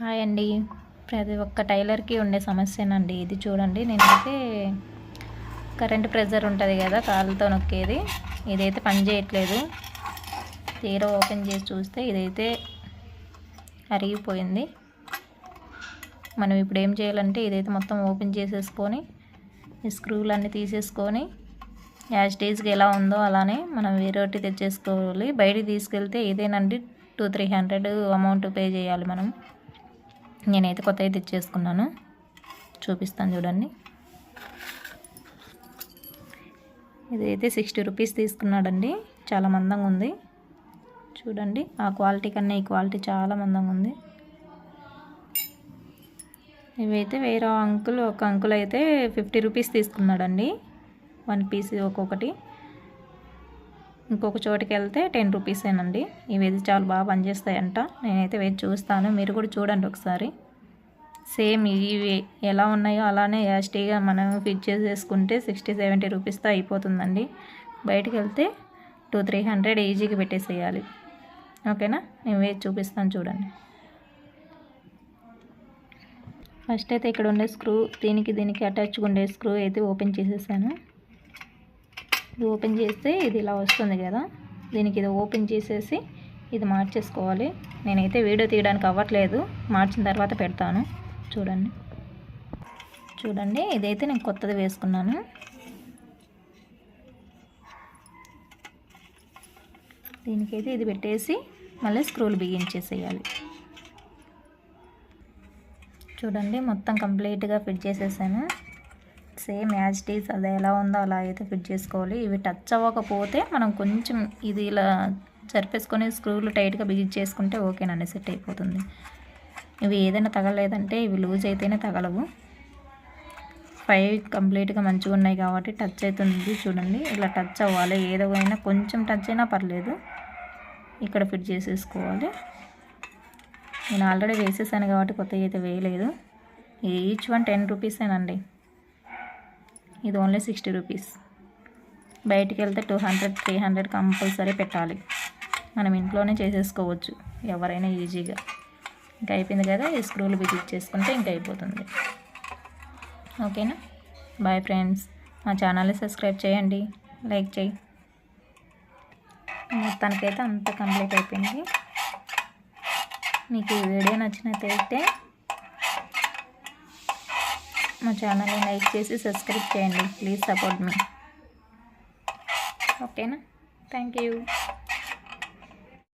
Hi అండి. ప్రతి ఒక్క టైలర్కి ఉండే సమస్యనండి. ఇది చూడండి. నేనైతే కరెంట్ ప్రెజర్ ఉంటుంది కదా కాళ్ళతో నొక్కేది. ఇదైతే పని చేయట్లేదు. తీరా ఓపెన్ చేసి చూస్తే ఇదైతే అరిగిపోయింది. మనం ఇప్పుడు ఏం చేయాలంటే ఇదైతే మొత్తం ఓపెన్ చేసేసుకొని ఈ స్క్రూలు అన్నీ తీసేసుకొని యాజ్ డేస్కి ఎలా ఉందో అలానే మనం వేరేటి తెచ్చేసుకోవాలి. బయటికి తీసుకెళ్తే ఇదేనండి. Two three hundred amount pay చేయాలి మనం. నేనైతే కొత్తవి తెచ్చేసుకున్నాను. చూపిస్తాను చూడండి. ఇదైతే సిక్స్టీ రూపీస్ తీసుకున్నాడండి. చాలా మందంగా ఉంది. చూడండి ఆ క్వాలిటీ కన్నా ఈ క్వాలిటీ చాలా మందంగా ఉంది. ఇవైతే వేరే అంకుల్ ఒక అంకుల్ అయితే ఫిఫ్టీ రూపీస్ తీసుకున్నాడండి. వన్ పీస్ ఒక్కొక్కటి. ఇంకొక చోటుకి వెళ్తే టెన్ రూపీసేనండి. ఇవి అయితే చాలా బాగా పనిచేస్తాయంట. నేనైతే వేసి చూస్తాను. మీరు కూడా చూడండి ఒకసారి. సేమ్ ఇవి ఎలా ఉన్నాయో అలానే యాస్టీగా మనం ఫిట్ చేసేసుకుంటే సిక్స్టీ సెవెంటీ రూపీస్తో అయిపోతుందండి. బయటికి వెళ్తే టూ త్రీ హండ్రెడ్ ఈజీకి పెట్టేసేయాలి. ఓకేనా? నేను వేసి చూపిస్తాను చూడండి. ఫస్ట్ అయితే ఇక్కడ ఉండే స్క్రూ దీనికి దీనికి అటాచ్గా ఉండే స్క్రూ అయితే ఓపెన్ చేసేసాను. ఇది ఓపెన్ చేస్తే ఇది ఇలా వస్తుంది కదా. దీనికి ఇది ఓపెన్ చేసేసి ఇది మార్చేసుకోవాలి. నేనైతే వీడియో తీయడానికి అవ్వట్లేదు. మార్చిన తర్వాత పెడతాను. చూడండి. చూడండి ఇదైతే నేను కొత్తది వేసుకున్నాను. దీనికైతే ఇది పెట్టేసి మళ్ళీ స్క్రూలు బిగించేసేయాలి. చూడండి మొత్తం కంప్లీట్గా ఫిట్ చేసేసాను. సేమ్ యాజ్ టీస్ అది ఎలా ఉందో అలా అయితే ఫిట్ చేసుకోవాలి. ఇవి టచ్ అవ్వకపోతే మనం కొంచెం ఇది ఇలా జరిపేసుకొని స్క్రూలు టైట్గా బిగించేసుకుంటే ఓకేనండి సెట్ అయిపోతుంది. ఇవి ఏదైనా తగలేదంటే ఇవి లూజ్ అయితేనే తగలవు. ఫైవ్ కంప్లీట్గా మంచిగా ఉన్నాయి కాబట్టి టచ్ అవుతుంది చూడండి. ఇలా టచ్ అవ్వాలి. ఏదో అయినా కొంచెం టచ్ అయినా పర్లేదు. ఇక్కడ ఫిట్ చేసేసుకోవాలి. నేను ఆల్రెడీ వేసేసాను కాబట్టి కొత్తగా అయితే వేయలేదు. ఈచ్ వన్ టెన్ రూపీసేనండి. ఇది ఓన్లీ సిక్స్టీ రూపీస్. బయటికి వెళ్తే two hundred three hundred compulsory పెట్టాలి. మనం ఇంట్లోనే చేసేసుకోవచ్చు. ఎవరైనా ఈజీగా. ఇంకా అయిపోయింది కదా ఈ స్క్రూలు విజిట్ చేసుకుంటే ఇంకా అయిపోతుంది. ఓకేనా? Bye friends. మా ఛానల్ని సబ్స్క్రైబ్ చేయండి. లైక్ చేయి. మొత్తానికైతే అంత కంప్లీట్ అయిపోయింది. మీకు ఈ వీడియో నచ్చినట్టయితే మా ఛానల్ని లైక్ చేసి సబ్స్క్రైబ్ చేయండి. ప్లీజ్ సపోర్ట్ మీ. ఓకేనా? Thank you.